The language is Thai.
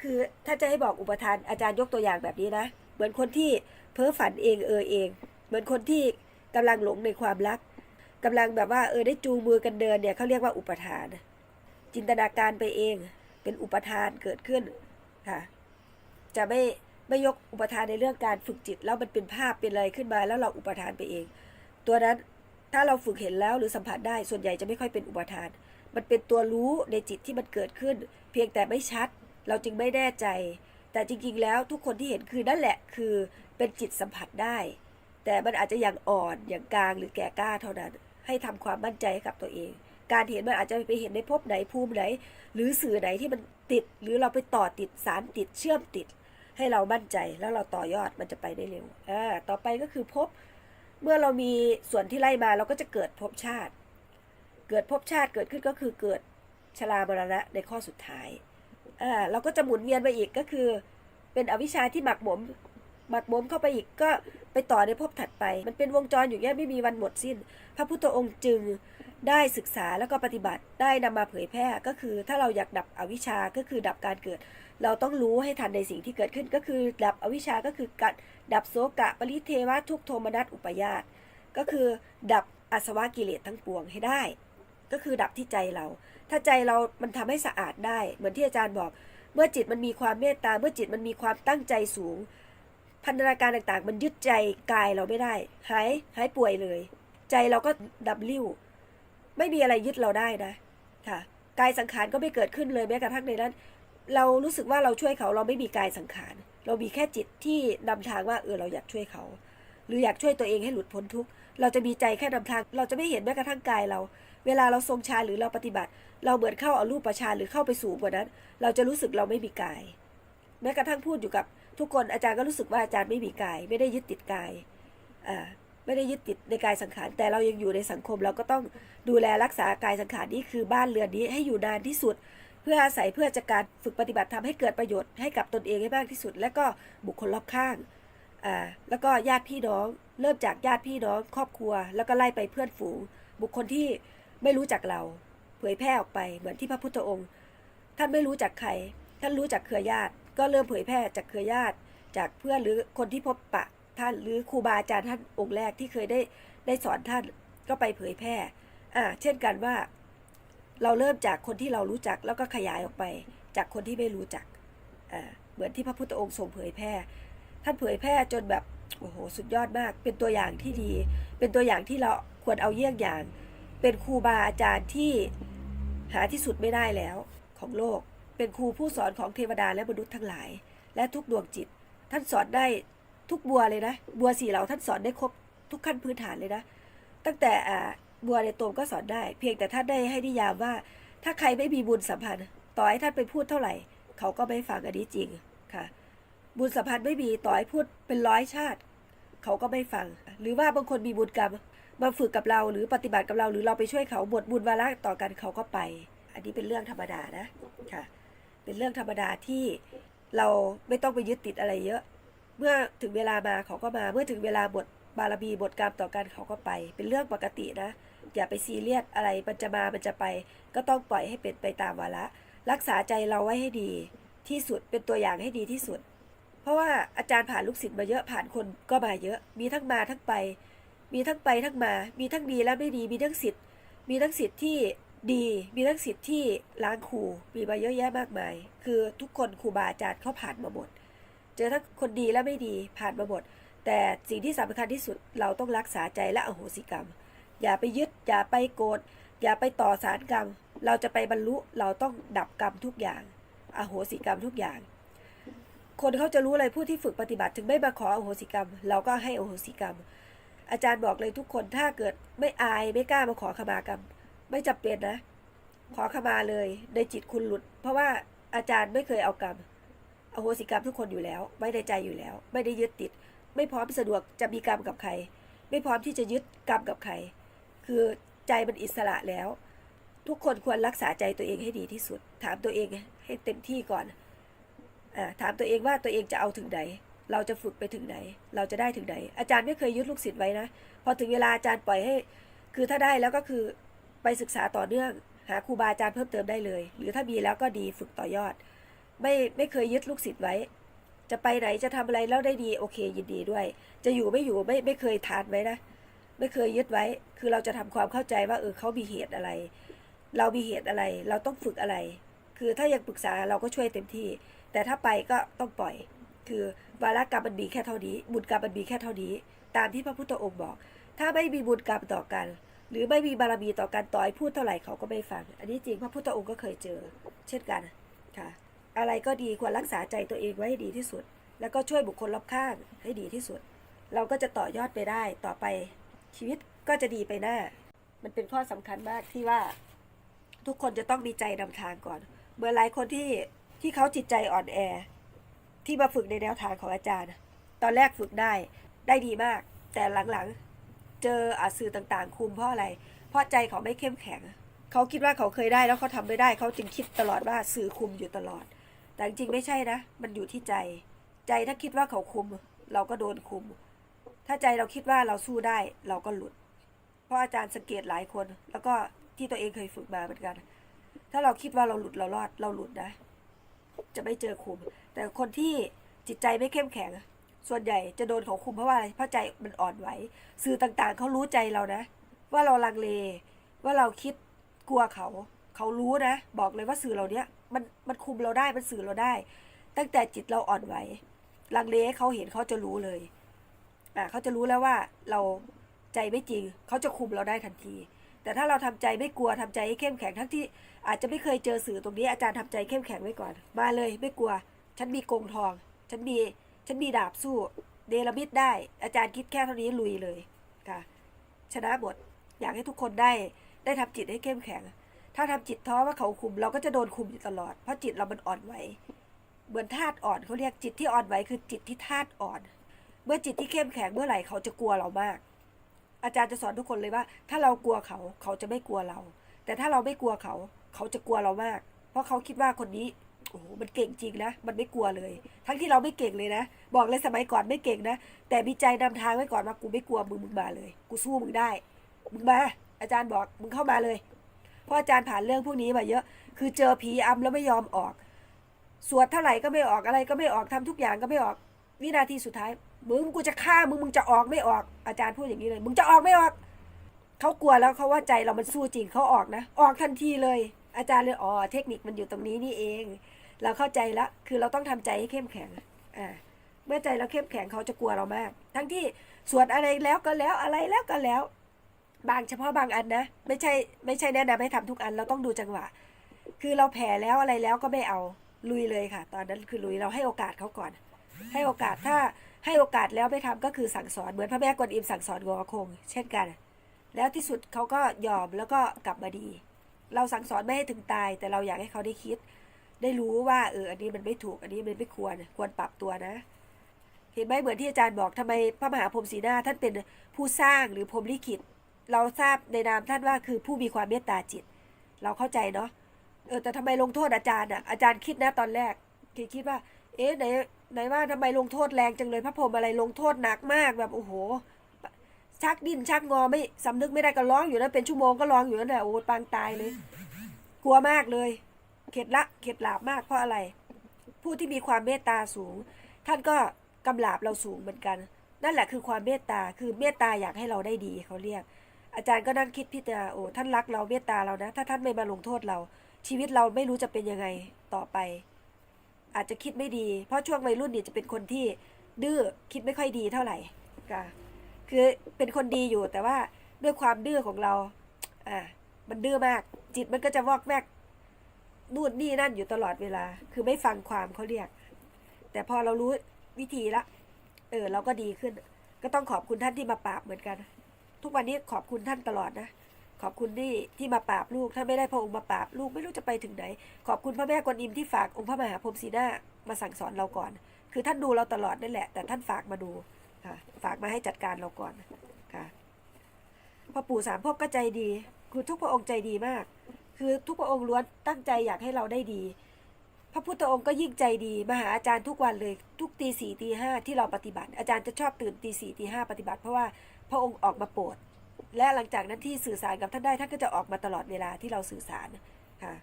คือถ้าจะให้บอกอุปทานอาจารย์ยกตัวอย่างแบบนี้นะ เหมือนคนที่เพ้อฝันเองเออเอง เหมือนคนที่กำลังหลงในความรักกำลังแบบว่าเออได้จูงมือกันเดินเนี่ยเขาเรียกว่าอุปทาน จินตนาการไปเอง เป็นอุปทานเกิดขึ้นค่ะ จะไม่ไม่ยกอุปทานในเรื่องการฝึกจิต แล้วมันเป็นภาพเป็นอะไรขึ้นมาแล้วเราอุปทานไปเอง ตัวนั้นถ้าเราฝึกเห็นแล้วหรือสัมผัสได้ส่วนใหญ่จะไม่ค่อยเป็นอุปทาน มันเป็นตัวรู้ในจิตที่มันเกิดขึ้น เพียงแต่ไม่ชัด เราจึงไม่แน่ใจ แต่จริงๆ แล้วทุกคนที่เห็นคือนั่นแหละคือเป็นจิตสัมผัสได้ แต่มันอาจจะอย่างอ่อนอย่างกลางหรือแก่กล้าเท่านั้น ให้ทำความมั่นใจใกับตัวเอง การเห็นมันอาจจะไปเห็นในภพไหนภูมิไหน หรือสื่อไหนที่มันติด หรือเราไปต่อติดสารติดเชื่อมติด ให้เรามั่นใจแล้วเราต่อยอดมันจะไปได้เร็วอ่าต่อไปก็คือภพเมื่อเรามีส่วนที่ไล่มาเราก็จะเกิดภพชาติ เกิดภพชาติเกิดขึ้นก็คือเกิดชรามรณะในข้อสุดท้าย อ่าเราก็จะหมุนเวียนไปอีกก็คือ เป็นอวิชชาที่หมักหมมหมักหมมเข้าไปอีกก็ไปต่อในภพถัดไป มันเป็นวงจรอยู่แย่ไม่มีวันหมดสิ้น พระพุทธองค์จึงได้ศึกษาแล้วก็ปฏิบัติได้นำมาเผยแพร่ก็คือ ถ้าเราอยากดับอวิชชาก็คือดับการเกิด เราต้องรู้ให้ทันในสิ่งที่เกิดขึ้นก็คือ ดับอวิชชาก็คือการดับโสกะปริเทวะทุกโทมนัสอุปยาตก็คือ ดับอาสวะกิเลสทั้งปวงให้ได้ ก็คือดับที่ใจเรา ถ้าใจเรามันทำให้สะอาดได้ เหมือนที่อาจารย์บอก เมื่อจิตมันมีความเมตตา เมื่อจิตมันมีความตั้งใจสูง พันธนาการต่างๆ มันยึดใจกายเราไม่ได้ หายหายป่วยเลย ใจเราก็ดับลิ้ว ไม่มีอะไรยึดเราได้นะ ค่ะ กายสังขารก็ไม่เกิดขึ้นเลยแม้กระทั่งในนั้น เรารู้สึกว่าเราช่วยเขาเราไม่มีกายสังขาร เรามีแค่จิตที่นำทางว่าเออเราอยากช่วยเขา หรืออยากช่วยตัวเองให้หลุดพ้นทุกข์ เราจะมีใจแค่นำทาง เราจะไม่เห็นแม้กระทั่งกายเรา เวลาเราทรงฌานหรือเราปฏิบัติ เราเหมือนเข้าเอารูปประชานหรือเข้าไปสูงกว่านั้น เราจะรู้สึกเราไม่มีกาย แม้กระทั่งพูดอยู่กับทุกคนอาจารย์ก็รู้สึกว่าอาจารย์ไม่มีกาย ไม่ได้ยึดติดกายอ่าไม่ได้ยึดติดในกายสังขาร แต่เรายังอยู่ในสังคมเราก็ต้องดูแลรักษากายสังขารนี่คือบ้านเรือนนี้ให้อยู่นานที่สุด เพื่ออาศัยเพื่อจะการฝึกปฏิบัติทำให้เกิดประโยชน์ให้กับตนเองให้มากที่สุด และก็บุคคลรอบข้างอ่าแล้วก็ญาติพี่น้อง เริ่มจากญาติพี่น้องครอบครัว แล้วก็ไล่ไปเพื่อนฝูง บุคคลที่ ไม่รู้จักเรา เผยแพร่ออกไปเหมือนที่พระพุทธองค์ ท่านไม่รู้จักใคร ท่านรู้จักเครือญาติ ก็เริ่มเผยแพร่จากเครือญาติ จากเพื่อนหรือคนที่พบปะท่านหรือครูบาอาจารย์ท่านองค์แรกที่เคยได้ได้สอนท่านก็ไปเผยแพร่อ่าเช่นกันว่า เราเริ่มจากคนที่เรารู้จักแล้วก็ขยายออกไป จากคนที่ไม่รู้จักอ่าเหมือนที่พระพุทธองค์ทรงเผยแพร่ ท่านเผยแพร่จนแบบโอ้โหสุดยอดมาก เป็นตัวอย่างที่ดี เป็นตัวอย่างที่เราควรเอาเยี่ยงอย่าง เป็นครูบาอาจารย์ที่หาที่สุดไม่ได้แล้วของโลก เป็นครูผู้สอนของเทวดาและมนุษย์ทั้งหลาย และทุกดวงจิต ท่านสอนได้ทุกบัวเลยนะ บัวสี่เหล่าท่านสอนได้ครบทุกขั้นพื้นฐานเลยนะ ตั้งแต่บัวในตมก็สอนได้ เพียงแต่ท่านได้ให้นิยามว่า ถ้าใครไม่มีบุญสัมพันธ์ ต่อให้ท่านไปพูดเท่าไหร่ เขาก็ไม่ฟังอันนี้จริงค่ะ บุญสัมพันธ์ไม่มีต่อให้พูดเป็นร้อยชาติ เขาก็ไม่ฟัง หรือว่าบางคนมีบุญกรรม มาฝึกกับเราหรือปฏิบัติกับเรา หรือเราไปช่วยเขาบทบุญวาระต่อกันเขาก็ไป อันนี้เป็นเรื่องธรรมดานะค่ะ เป็นเรื่องธรรมดาที่เราไม่ต้องไปยึดติดอะไรเยอะ เมื่อถึงเวลามาเขาก็มา เมื่อถึงเวลาบทบารมีบทกรรมต่อกันเขาก็ไป เป็นเรื่องปกตินะ อย่าไปซีเรียสอะไรมันจะมามันจะไป ก็ต้องปล่อยให้เป็นไปตามวาระรักษาใจเราไว้ให้ดีที่สุดเป็นตัวอย่างให้ดีที่สุด เพราะว่าอาจารย์ผ่านลูกศิษย์มาเยอะผ่านคนก็มาเยอะ มีทั้งมาทั้งไป มีทั้งไปทั้งมา มีทั้งดีและไม่ดี มีทั้งสิทธิ์ มีทั้งสิทธิ์ที่ดี มีทั้งสิทธิ์ที่ล้างครูมีมาเยอะแยะมากมาย คือทุกคนครูบาอาจารย์เขาผ่านมาหมด เจอทั้งคนดีและไม่ดีผ่านมาหมด แต่สิ่งที่สำคัญที่สุดเราต้องรักษาใจและอโหสิกรรม อย่าไปยึด อย่าไปโกรธ อย่าไปต่อสารกรรม เราจะไปบรรลุ เราต้องดับกรรมทุกอย่าง อโหสิกรรมทุกอย่าง คนเขาจะรู้เลยผู้ที่ฝึกปฏิบัติ ถึงไม่มาขออโหสิกรรม เราก็ให้อโหสิกรรม อาจารย์บอกเลยทุกคนถ้าเกิดไม่อายไม่กล้ามาขอขมากรรม ไม่จำเป็นนะ ขอขมาเลยในจิตคุณหลุด เพราะว่าอาจารย์ไม่เคยเอากรรมอโหสิกรรมทุกคนอยู่แล้วไม่ได้ใจอยู่แล้ว ไม่ได้ยึดติด ไม่พร้อมสะดวกจะมีกรรมกับใคร ไม่พร้อมที่จะยึดกรรมกับใคร คือใจมันอิสระแล้ว ทุกคนควรรักษาใจตัวเองให้ดีที่สุด ถามตัวเองให้เต็มที่ก่อนอถามตัวเองว่าตัวเองจะเอาถึงไหน เราจะฝึกไปถึงไหน เราจะได้ถึงไหน อาจารย์ไม่เคยยึดลูกศิษย์ไว้นะ พอถึงเวลาอาจารย์ปล่อยให้ คือถ้าได้แล้วก็คือไปศึกษาต่อเนื่อง หาครูบาอาจารย์เพิ่มเติมได้เลย หรือถ้ามีแล้วก็ดีฝึกต่อยอด ไม่ไม่เคยยึดลูกศิษย์ไว้ จะไปไหนจะทำอะไรแล้วได้ดีโอเคยินดีด้วย จะอยู่ไม่อยู่ไม่ไม่เคยทานไว้นะ ไม่เคยยึดไว้ คือเราจะทำความเข้าใจว่าเออเขามีเหตุอะไร เรามีเหตุอะไร เราต้องฝึกอะไร คือถ้ายังปรึกษาเราก็ช่วยเต็มที่ แต่ถ้าไปก็ต้องปล่อย คือวาระกรรมมันมีแค่เท่านี้ บุญกรรมมันมีแค่เท่านี้ ตามที่พระพุทธองค์บอก ถ้าไม่มีบุญกรรมต่อกัน หรือไม่มีบารมีต่อกันต่อให้พูดเท่าไหร่เขาก็ไม่ฟัง อันนี้จริงพระพุทธองค์ก็เคยเจอ เช่นกันค่ะ อะไรก็ดีควรรักษาใจตัวเองไว้ให้ดีที่สุด แล้วก็ช่วยบุคคลรอบข้างให้ดีที่สุด เราก็จะต่อยอดไปได้ต่อไป ชีวิตก็จะดีไปหน้า มันเป็นข้อสำคัญมากที่ว่า ทุกคนจะต้องมีใจนำทางก่อนเมื่อหลายคนที่ที่เขาจิตใจอ่อนแอ ที่มาฝึกในแนวทางของอาจารย์ ตอนแรกฝึกได้ได้ดีมาก แต่หลังๆ เจออาสื่อต่างๆ คุมเพราะอะไร เพราะใจเขาไม่เข้มแข็ง เขาคิดว่าเขาเคยได้แล้วเขาทำไม่ได้ เขาจึงคิดตลอดว่าสื่อคุมอยู่ตลอด แต่จริงๆไม่ใช่นะ มันอยู่ที่ใจ ใจถ้าคิดว่าเขาคุม เราก็โดนคุม ถ้าใจเราคิดว่าเราสู้ได้เราก็หลุด เพราะอาจารย์สังเกตหลายคน แล้วก็ที่ตัวเองเคยฝึกมาเหมือนกัน ถ้าเราคิดว่าเราหลุดเรารอดเราหลุดนะ จะไม่เจอคุม แต่คนที่จิตใจไม่เข้มแข็ง ส่วนใหญ่จะโดนเขาคุมเพราะว่าอะไรเพราะใจมันอ่อนไหวสื่อต่างๆเขารู้ใจเรานะ ว่าเราลังเล ว่าเราคิดกลัวเขา เขารู้นะ บอกเลยว่าสื่อเราเนี้ยมันมันคุมเราได้มันสื่อเราได้ ตั้งแต่จิตเราอ่อนไหวลังเลให้เขาเห็นเขาจะรู้เลยอ่าเขาจะรู้แล้วว่าเราใจไม่จริง เขาจะคุมเราได้ทันที แต่ถ้าเราทำใจไม่กลัวทำใจให้เข้มแข็งทั้งที่อาจจะไม่เคยเจอสื่อตรงนี้อาจารย์ทำใจเข้มแข็งไว้ก่อน มาเลยไม่กลัว ฉันมีกงทอง ฉันมีฉันมีดาบสู้เดลมิดได้ อาจารย์คิดแค่เท่านี้ลุยเลยค่ะชนะบทอยากให้ทุกคนได้ได้ทำจิตให้เข้มแข็ง ถ้าทำจิตท้อว่าเขาคุม เราก็จะโดนคุมอยู่ตลอด เพราะจิตเรามันอ่อนไหวเหมือนธาตุอ่อนเขาเรียกจิตที่อ่อนไหวคือจิตที่ธาตุอ่อน เมื่อจิตที่เข้มแข็งเมื่อไหร่เขาจะกลัวเรามาก อาจารย์จะสอนทุกคนเลยว่า ถ้าเรากลัวเขาเขาจะไม่กลัวเรา แต่ถ้าเราไม่กลัวเขา เขาจะกลัวเรามาก เพราะเขาคิดว่าคนนี้โอ้โหมันเก่งจริงนะ มันไม่กลัวเลย ทั้งที่เราไม่เก่งเลยนะ บอกเลยสมัยก่อนไม่เก่งนะ แต่มีใจนำทางไว้ก่อนว่ากูไม่กลัวมึงมึงมาเลย กูสู้มึงได้ มึงมา อาจารย์บอกมึงเข้ามาเลย เพราะอาจารย์ผ่านเรื่องพวกนี้มาเยอะ คือเจอผีอำแล้วไม่ยอมออก สวดเท่าไหร่ก็ไม่ออกอะไรก็ไม่ออกทำทุกอย่างก็ไม่ออก วินาทีสุดท้าย มึงกูจะฆ่ามึงมึงจะออกไม่ออก อาจารย์พูดอย่างนี้เลย มึงจะออกไม่ออก เขากลัวแล้วเขาว่าใจเรามันสู้จริงเขาออกนะ ออกทันทีเลย อาจารย์เลยอ๋อเทคนิคมันอยู่ตรงนี้นี่เอง เราเข้าใจละคือเราต้องทำใจให้เข้มแข็งอ่าเมื่อใจเราเข้มแข็งเขาจะกลัวเรามาก ทั้งที่สวดอะไรแล้วก็แล้วอะไรแล้วก็แล้ว บางเฉพาะบางอันนะ ไม่ใช่ไม่ใช่แนะนำให้ทำทุกอันเราต้องดูจังหวะ คือเราแผ่แล้วอะไรแล้วก็ไม่เอาลุยเลยค่ะ ตอนนั้นคือลุยเราให้โอกาสเขาก่อน ให้โอกาสถ้า ให้โอกาสแล้วไม่ทำก็คือสั่งสอนเหมือนพระแม่กวนอิมสั่งสอนงอคง เช่นกัน แล้วที่สุดเขาก็ยอมแล้วก็กลับมาดี เราสั่งสอนไม่ให้ถึงตาย แต่เราอยากให้เขาได้คิด ได้รู้ว่าเอออันนี้มันไม่ถูกอันนี้มันไม่ควรควรปรับตัวนะ เห็นไหมเหมือนที่อาจารย์บอกทำไมพระมหาพรหมศรีนาท่านเป็นผู้สร้างหรือพรหมลิขิต เราทราบในนามท่านว่าคือผู้มีความเมตตาจิต เราเข้าใจเนาะเออแต่ทำไมลงโทษอาจารย์อะอาจารย์คิดนะตอนแรกคิดคิดว่า เอ๊ะไหน ไหนว่าทำไมลงโทษแรงจังเลยพระพรหมอะไรลงโทษหนักมากแบบโอ้โห ชักดิ้นชักงอไม่สำนึกไม่ได้ก็ร้องอยู่นะเป็นชั่วโมงก็ร้องอยู่นั่นแหละโอ้ปางตายเลย กลัวมากเลย เข็ดละเข็ดหลาบมากเพราะอะไร ผู้ที่มีความเมตตาสูง ท่านก็กำลาบเราสูงเหมือนกัน นั่นแหละคือความเมตตาคือเมตตาอยากให้เราได้ดีเขาเรียก อาจารย์ก็นั่งคิดพิจารณาโอ้ท่านรักเราเมตตาเรานะ ถ้าท่านไม่มาลงโทษเรา ชีวิตเราไม่รู้จะเป็นยังไงต่อไป อาจจะคิดไม่ดี เพราะช่วงวัยรุ่นเนี่ยจะเป็นคนที่ดื้อคิดไม่ค่อยดีเท่าไหร่ค่ะคือเป็นคนดีอยู่แต่ว่าด้วยความดื้อของเราอ่ามันดื้อมาก จิตมันก็จะวอกแวกนู่นนี่นั่นอยู่ตลอดเวลา คือไม่ฟังความเขาเรียก แต่พอเรารู้วิธีละ เออ เราก็ดีขึ้น ก็ต้องขอบคุณท่านที่มาปราบเหมือนกัน ทุกวันนี้ขอบคุณท่านตลอดนะ ขอบคุณที่ที่มาปราบลูก ถ้าไม่ได้พระองค์มาปราบลูกไม่รู้จะไปถึงไหน ขอบคุณพระแม่กวนอิมที่ฝากองค์พระมหาพรหมศีนามาสั่งสอนเราก่อน คือท่านดูเราตลอดนั่นแหละ แต่ท่านฝากมาดูค่ะ ฝากมาให้จัดการเราก่อนค่ะพอปู่สามภพก็ใจดี คือทุกพระองค์ใจดีมาก คือทุกพระองค์ล้วนตั้งใจอยากให้เราได้ดี พระพุทธองค์ก็ยิ่งใจดีมาหาอาจารย์ทุกวันเลย ทุกตีสี่ตีห้าที่เราปฏิบัติ อาจารย์จะชอบตื่นตีสี่ตีห้าปฏิบัติ เพราะว่าพระองค์ออกมาโปรด และหลังจากนั้นที่สื่อสารกับท่านได้ท่านก็จะออกมาตลอดเวลาที่เราสื่อสารค่ะ